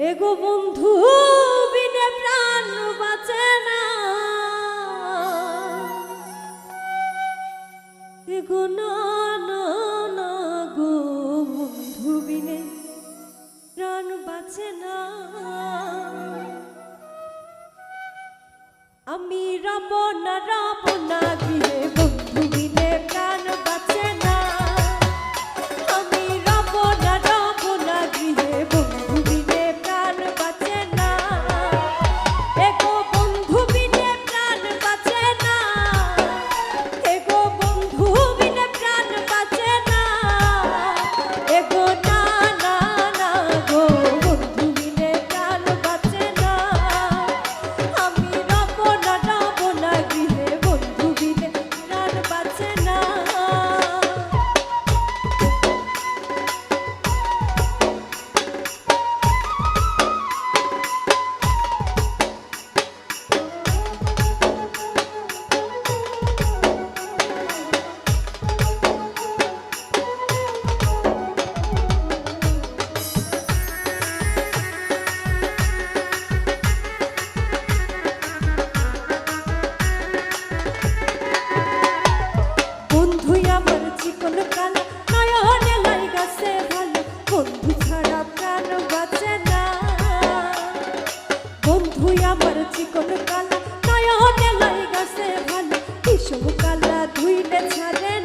এগো বন্ধু, বিনে প্রাণ বাঁচে না। এগো না না গো বন্ধু, বিনে প্রাণ বাঁচে না। আমি রব না রব না বিনে বন্ধু, বিনে প্রাণ বাঁচে না। আমি রব না রব না গৃহে বন্ধু, বিনে পাগল প্রাণ। নয়নে লাইগাছে ভালো বন্ধু ছাড়া প্রাণ বাঁচে না। বন্ধু, আমার চিকন কালা। নয়নে লাইগাছে ভালো কিসব কালা ধুইলে ছাড়ে